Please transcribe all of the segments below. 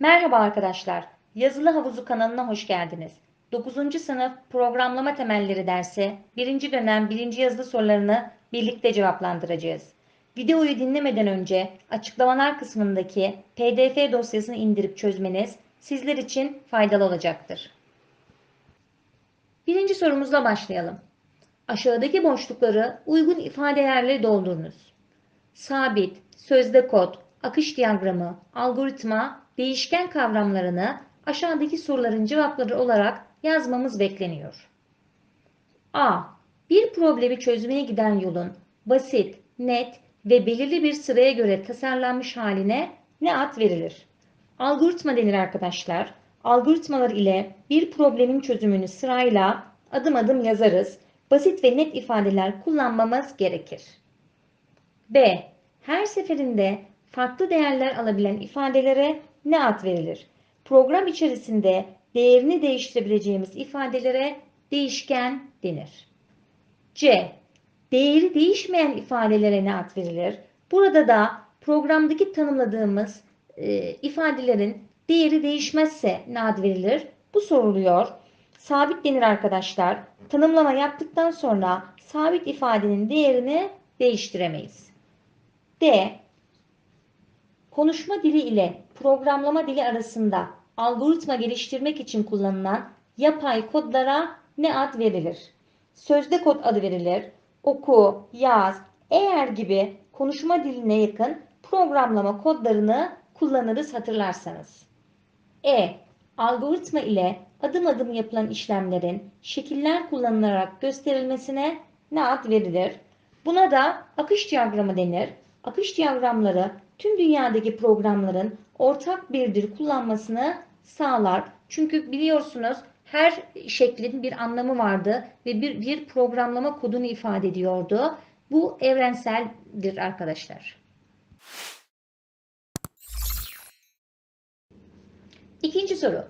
Merhaba arkadaşlar. Yazılı Havuzu kanalına hoş geldiniz. 9. sınıf programlama temelleri dersi 1. dönem 1. yazılı sorularını birlikte cevaplandıracağız. Videoyu dinlemeden önce açıklamalar kısmındaki PDF dosyasını indirip çözmeniz sizler için faydalı olacaktır. Birinci sorumuzla başlayalım. Aşağıdaki boşlukları uygun ifadelerle doldurunuz. Sabit, sözde kod, akış diyagramı, algoritma, değişken kavramlarını aşağıdaki soruların cevapları olarak yazmamız bekleniyor. A. Bir problemi çözmeye giden yolun basit, net ve belirli bir sıraya göre tasarlanmış haline ne ad verilir? Algoritma denir arkadaşlar. Algoritmalar ile bir problemin çözümünü sırayla adım adım yazarız. Basit ve net ifadeler kullanmamız gerekir. B. Her seferinde farklı değerler alabilen ifadelere ne ad verilir? Program içerisinde değerini değiştirebileceğimiz ifadelere değişken denir. C. Değeri değişmeyen ifadelere ne ad verilir? Burada da programdaki tanımladığımız e, ifadelerin değeri değişmezse ne ad verilir? Bu soruluyor. Sabit denir arkadaşlar. Tanımlama yaptıktan sonra sabit ifadenin değerini değiştiremeyiz. D. Konuşma dili ile programlama dili arasında algoritma geliştirmek için kullanılan yapay kodlara ne ad verilir? Sözde kod adı verilir. Oku, yaz, eğer gibi konuşma diline yakın programlama kodlarını kullanırız hatırlarsanız. E. Algoritma ile adım adım yapılan işlemlerin şekiller kullanılarak gösterilmesine ne ad verilir? Buna da akış diyagramı denir. Akış diyagramları tüm dünyadaki programların ortak bir dil kullanmasını sağlar. Çünkü biliyorsunuz her şeklin bir anlamı vardı ve bir, bir programlama kodunu ifade ediyordu. Bu evrenseldir arkadaşlar. İkinci soru.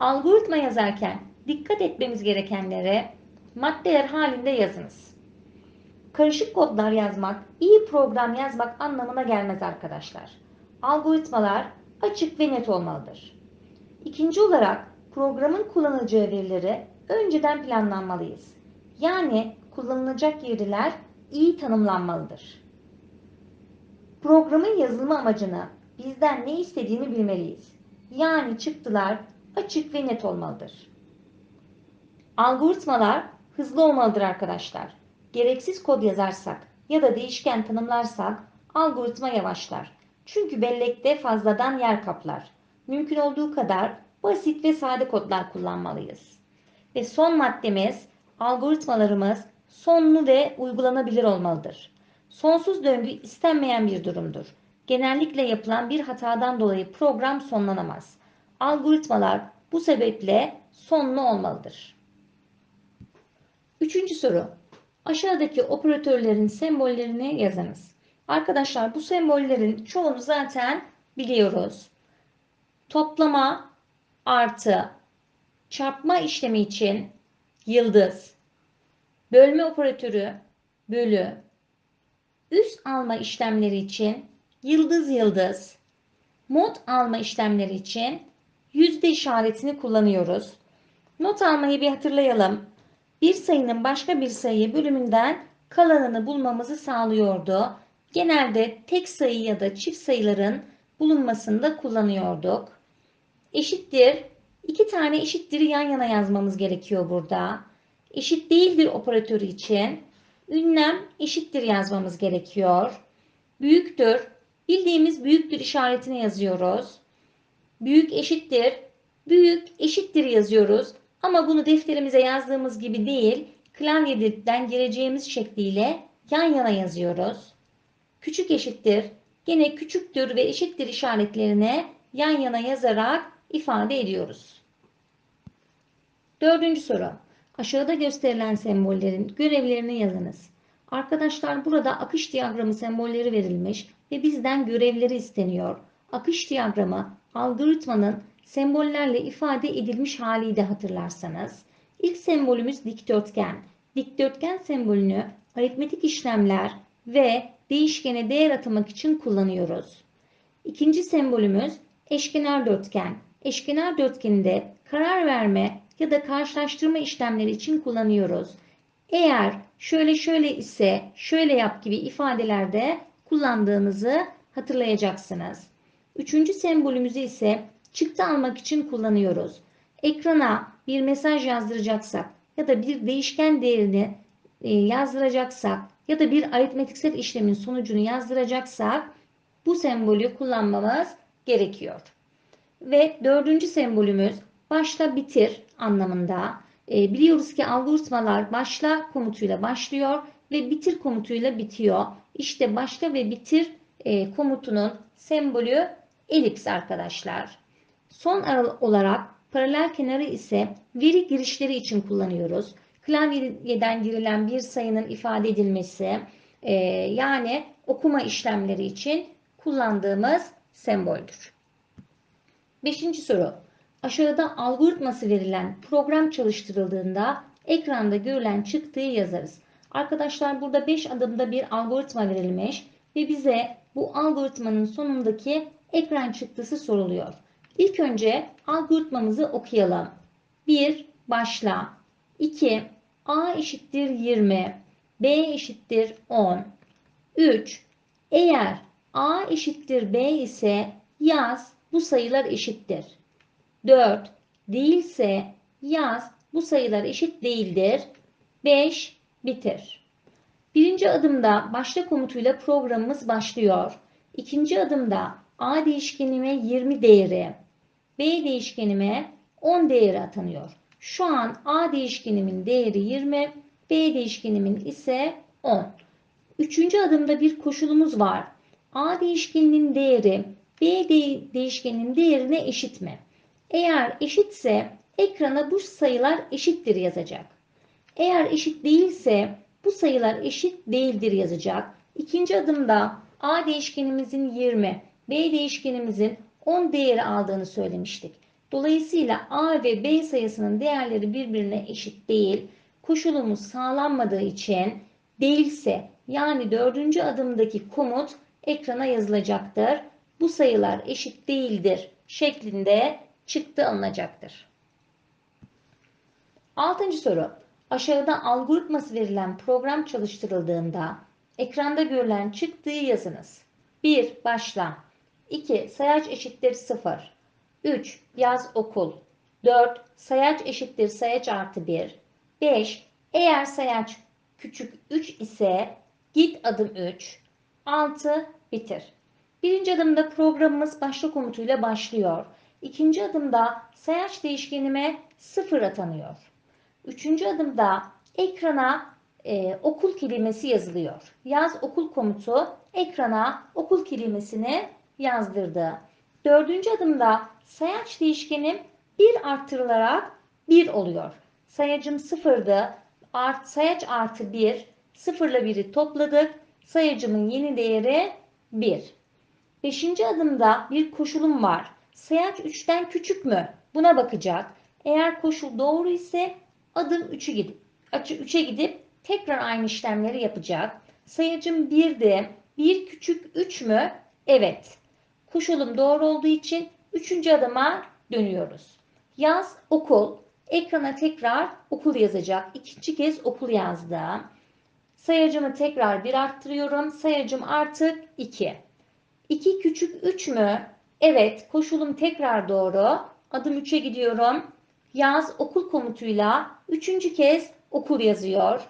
Algoritma yazarken dikkat etmemiz gerekenlere maddeler halinde yazınız. Karışık kodlar yazmak, iyi program yazmak anlamına gelmez arkadaşlar. Algoritmalar açık ve net olmalıdır. İkinci olarak programın kullanılacağı verileri önceden planlanmalıyız. Yani kullanılacak veriler iyi tanımlanmalıdır. Programın yazılma amacını bizden ne istediğini bilmeliyiz. Yani çıktılar açık ve net olmalıdır. Algoritmalar hızlı olmalıdır arkadaşlar. Gereksiz kod yazarsak ya da değişken tanımlarsak algoritma yavaşlar. Çünkü bellekte fazladan yer kaplar. Mümkün olduğu kadar basit ve sade kodlar kullanmalıyız. Ve son maddemiz algoritmalarımız sonlu ve uygulanabilir olmalıdır. Sonsuz döngü istenmeyen bir durumdur. Genellikle yapılan bir hatadan dolayı program sonlanamaz. Algoritmalar bu sebeple sonlu olmalıdır. Üçüncü soru. Aşağıdaki operatörlerin sembollerini yazınız. Arkadaşlar bu sembollerin çoğunu zaten biliyoruz. Toplama artı çarpma işlemi için yıldız, bölme operatörü bölü, üst alma işlemleri için yıldız yıldız, mod alma işlemleri için yüzde işaretini kullanıyoruz. Not almayı bir hatırlayalım. Bir sayının başka bir sayı bölümünden kalanını bulmamızı sağlıyordu. Genelde tek sayı ya da çift sayıların bulunmasında kullanıyorduk. Eşittir. İki tane eşittir'i yan yana yazmamız gerekiyor burada. Eşit değildir operatörü için ünlem eşittir yazmamız gerekiyor. Büyüktür. Bildiğimiz büyüktür işaretini yazıyoruz. Büyük eşittir. Büyük eşittir yazıyoruz. Ama bunu defterimize yazdığımız gibi değil, klavyeden gireceğimiz şekliyle yan yana yazıyoruz. Küçük eşittir. Gene küçüktür ve eşittir işaretlerini yan yana yazarak ifade ediyoruz. Dördüncü soru. Aşağıda gösterilen sembollerin görevlerini yazınız. Arkadaşlar burada akış diyagramı sembolleri verilmiş ve bizden görevleri isteniyor. Akış diyagramı algoritmanın sembollerle ifade edilmiş haliydi hatırlarsanız. İlk sembolümüz dikdörtgen. Dikdörtgen sembolünü aritmetik işlemler ve değişkene değer atamak için kullanıyoruz. İkinci sembolümüz eşkenar dörtgen. Eşkenar dörtgeninde karar verme ya da karşılaştırma işlemleri için kullanıyoruz. Eğer şöyle şöyle ise şöyle yap gibi ifadelerde kullandığımızı hatırlayacaksınız. Üçüncü sembolümüzü ise çıktı almak için kullanıyoruz. Ekrana bir mesaj yazdıracaksak ya da bir değişken değerini e, yazdıracaksak ya da bir aritmetiksel işlemin sonucunu yazdıracaksak bu sembolü kullanmamız gerekiyor. Ve dördüncü sembolümüz başla bitir anlamında. E, biliyoruz ki algoritmalar başla komutuyla başlıyor ve bitir komutuyla bitiyor. İşte başla ve bitir e, komutunun sembolü elips arkadaşlar. Son olarak paralel kenarı ise veri girişleri için kullanıyoruz. Klavyeden girilen bir sayının ifade edilmesi e, yani okuma işlemleri için kullandığımız semboldür. Beşinci soru. Aşağıda algoritması verilen program çalıştırıldığında ekranda görülen çıktığı yazarız. Arkadaşlar burada 5 adımda bir algoritma verilmiş ve bize bu algoritmanın sonundaki ekran çıktısı soruluyor. İlk önce algoritmamızı okuyalım. 1. Başla. 2. A eşittir 20. B eşittir 10. 3. Eğer A eşittir B ise yaz bu sayılar eşittir. 4. Değilse yaz bu sayılar eşit değildir. 5. Bitir. Birinci adımda başla komutuyla programımız başlıyor. İkinci adımda A değişkenime 20 değeri, B değişkenime 10 değeri atanıyor. Şu an A değişkenimin değeri 20, B değişkenimin ise 10. Üçüncü adımda bir koşulumuz var. A değişkeninin değeri B değişkeninin değerine eşit mi? Eğer eşitse ekrana bu sayılar eşittir yazacak. Eğer eşit değilse bu sayılar eşit değildir yazacak. İkinci adımda A değişkenimizin 20, B değişkenimizin 10 değeri aldığını söylemiştik. Dolayısıyla A ve B sayısının değerleri birbirine eşit değil. Koşulumuz sağlanmadığı için değilse yani dördüncü adımdaki komut ekrana yazılacaktır. Bu sayılar eşit değildir şeklinde çıktı alınacaktır. Altıncı soru. Aşağıda algoritması verilen program çalıştırıldığında ekranda görülen çıktığı yazınız. 1. Başla. 2. Sayaç eşittir 0. 3. Yaz okul. 4. Sayaç eşittir sayaç artı 1. 5. Eğer sayaç küçük 3 ise git adım 3. 6. Bitir. Birinci adımda programımız başla komutuyla başlıyor. İkinci adımda sayaç değişkenime 0 atanıyor. Üçüncü adımda ekrana e, okul kelimesi yazılıyor. Yaz okul komutu ekrana okul kelimesini yazdırdı. Dördüncü adımda sayaç değişkenim 1 arttırılarak 1 oluyor. Sayacım 0'dı. Art, sayaç artı 1. 0 ile 1'i topladık. Sayacımın yeni değeri 1. Beşinci adımda bir koşulum var. Sayaç 3'ten küçük mü? Buna bakacak. Eğer koşul doğru ise adım 3'ü gidip 3'e gidip tekrar aynı işlemleri yapacak. Sayacım 1'de 1 küçük 3 mü? Evet. Koşulum doğru olduğu için 3. adıma dönüyoruz. Yaz okul. Ekrana tekrar okul yazacak. İkinci kez okul yazdı. Sayacımı tekrar 1 arttırıyorum. Sayacım artık 2. 2 küçük 3 mü? Evet. Koşulum tekrar doğru. Adım 3'e gidiyorum. Yaz okul komutuyla üçüncü kez okul yazıyor.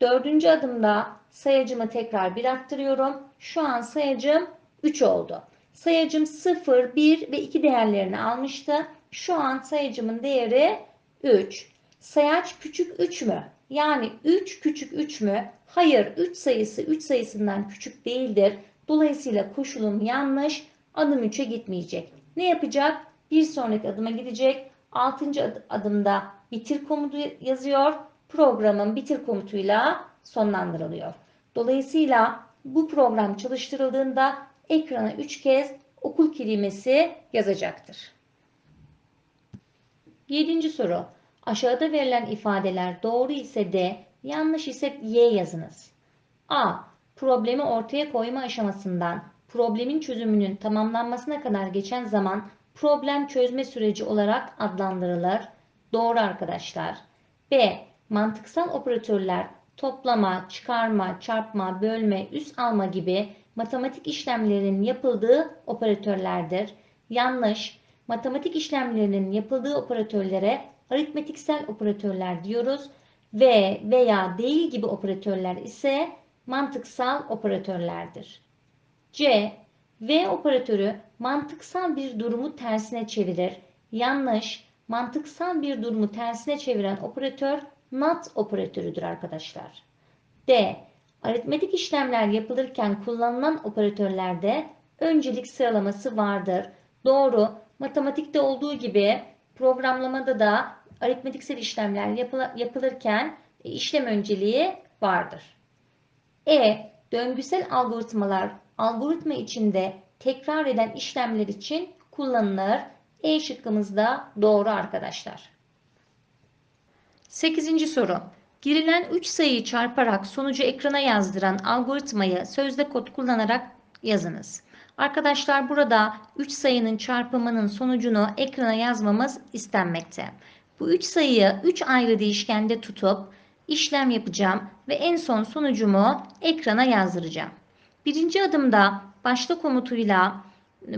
Dördüncü adımda sayacımı tekrar bir arttırıyorum. Şu an sayacım 3 oldu. Sayacım 0, 1 ve 2 değerlerini almıştı. Şu an sayacımın değeri 3. Sayaç küçük 3 mü? Yani 3 küçük 3 mü? Hayır 3 sayısı 3 sayısından küçük değildir. Dolayısıyla koşulum yanlış. Adım 3'e gitmeyecek. Ne yapacak? Bir sonraki adıma gidecek. 6. adımda bitir komutu yazıyor. Programın bitir komutuyla sonlandırılıyor. Dolayısıyla bu program çalıştırıldığında ekrana 3 kez okul kelimesi yazacaktır. 7. soru. Aşağıda verilen ifadeler doğru ise D, yanlış ise Y yazınız. A. Problemi ortaya koyma aşamasından problemin çözümünün tamamlanmasına kadar geçen zaman problem çözme süreci olarak adlandırılır. Doğru arkadaşlar. B. Mantıksal operatörler toplama, çıkarma, çarpma, bölme, üs alma gibi matematik işlemlerin yapıldığı operatörlerdir. Yanlış. Matematik işlemlerinin yapıldığı operatörlere aritmetiksel operatörler diyoruz ve veya değil gibi operatörler ise mantıksal operatörlerdir. C. V operatörü mantıksal bir durumu tersine çevirir. Yanlış. Mantıksal bir durumu tersine çeviren operatör not operatörüdür arkadaşlar. D. Aritmetik işlemler yapılırken kullanılan operatörlerde öncelik sıralaması vardır. Doğru. Matematikte olduğu gibi programlamada da aritmetiksel işlemler yapılırken işlem önceliği vardır. E. Döngüsel algoritmalar algoritma içinde tekrar eden işlemler için kullanılır. E şıkkımız da doğru arkadaşlar. 8. soru. Girilen 3 sayıyı çarparak sonucu ekrana yazdıran algoritmayı sözde kod kullanarak yazınız. Arkadaşlar burada 3 sayının çarpımının sonucunu ekrana yazmamız istenmekte. Bu 3 sayıyı 3 ayrı değişkende tutup işlem yapacağım ve en son sonucumu ekrana yazdıracağım. Birinci adımda başla komutuyla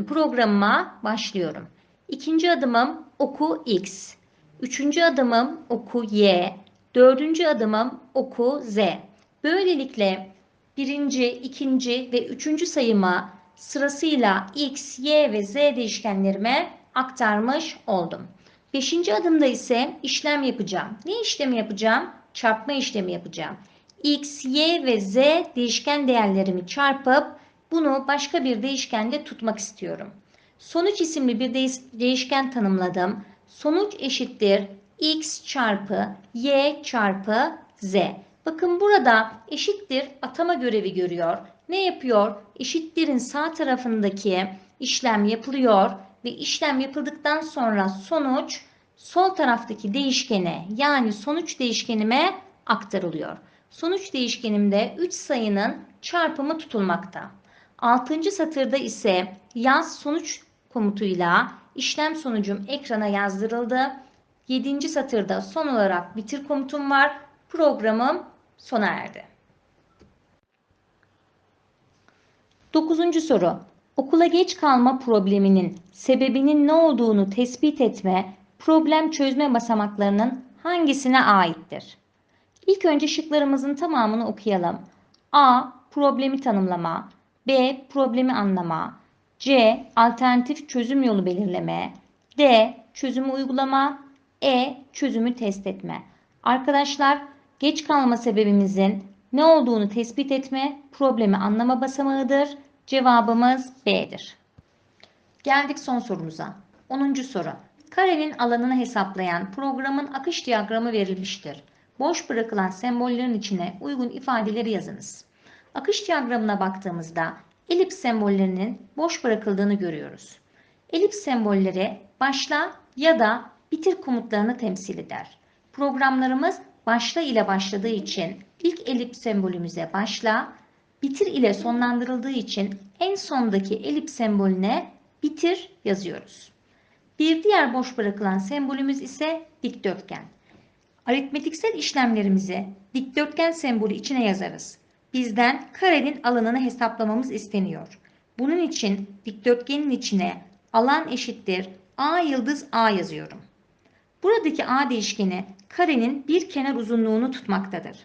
programıma başlıyorum. İkinci adımım oku x. Üçüncü adımım oku y. Dördüncü adımım oku z. Böylelikle birinci, ikinci ve üçüncü sayıma sırasıyla x, y ve z değişkenlerime aktarmış oldum. Beşinci adımda ise işlem yapacağım. Ne işlemi yapacağım? Çarpma işlemi yapacağım. x, y ve z değişken değerlerimi çarpıp bunu başka bir değişkende tutmak istiyorum. Sonuç isimli bir değişken tanımladım. Sonuç eşittir x çarpı y çarpı z. Bakın burada eşittir atama görevi görüyor. Ne yapıyor? Eşittirin sağ tarafındaki işlem yapılıyor ve işlem yapıldıktan sonra sonuç sol taraftaki değişkene yani sonuç değişkenime aktarılıyor. Sonuç değişkenimde 3 sayının çarpımı tutulmakta. 6. satırda ise yaz sonuç komutuyla işlem sonucum ekrana yazdırıldı. 7. satırda son olarak bitir komutum var. Programım sona erdi. 9. soru. Okula geç kalma probleminin sebebinin ne olduğunu tespit etme, problem çözme basamaklarının hangisine aittir? İlk önce şıklarımızın tamamını okuyalım. A. Problemi tanımlama. B. Problemi anlama. C. Alternatif çözüm yolu belirleme. D. Çözümü uygulama. E. Çözümü test etme. Arkadaşlar geç kalma sebebimizin ne olduğunu tespit etme, problemi anlama basamağıdır. Cevabımız B'dir. Geldik son sorumuza. 10. soru. Karenin alanını hesaplayan programın akış diyagramı verilmiştir. Boş bırakılan sembollerin içine uygun ifadeleri yazınız. Akış diyagramına baktığımızda elips sembollerinin boş bırakıldığını görüyoruz. Elips sembolleri başla ya da bitir komutlarını temsil eder. Programlarımız başla ile başladığı için ilk elips sembolümüze başla, bitir ile sonlandırıldığı için en sondaki elips sembolüne bitir yazıyoruz. Bir diğer boş bırakılan sembolümüz ise dikdörtgen. Aritmetiksel işlemlerimizi dikdörtgen sembolü içine yazarız. Bizden karenin alanını hesaplamamız isteniyor. Bunun için dikdörtgenin içine alan eşittir a yıldız a yazıyorum. Buradaki a değişkeni karenin bir kenar uzunluğunu tutmaktadır.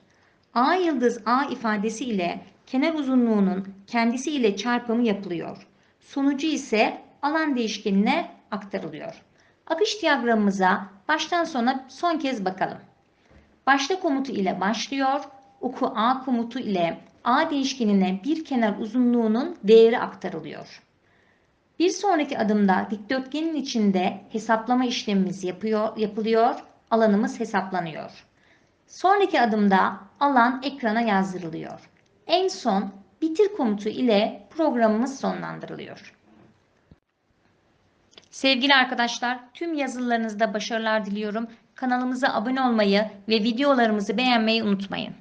a yıldız a ifadesi ile kenar uzunluğunun kendisi ile çarpımı yapılıyor. Sonucu ise alan değişkenine aktarılıyor. Akış diyagramımıza baştan sona son kez bakalım. Başla komutu ile başlıyor. Oku A komutu ile A değişkenine bir kenar uzunluğunun değeri aktarılıyor. Bir sonraki adımda dikdörtgenin içinde hesaplama işlemimiz yapıyor, yapılıyor. Alanımız hesaplanıyor. Sonraki adımda alan ekrana yazdırılıyor. En son bitir komutu ile programımız sonlandırılıyor. Sevgili arkadaşlar, tüm yazılarınızda başarılar diliyorum. Kanalımıza abone olmayı ve videolarımızı beğenmeyi unutmayın.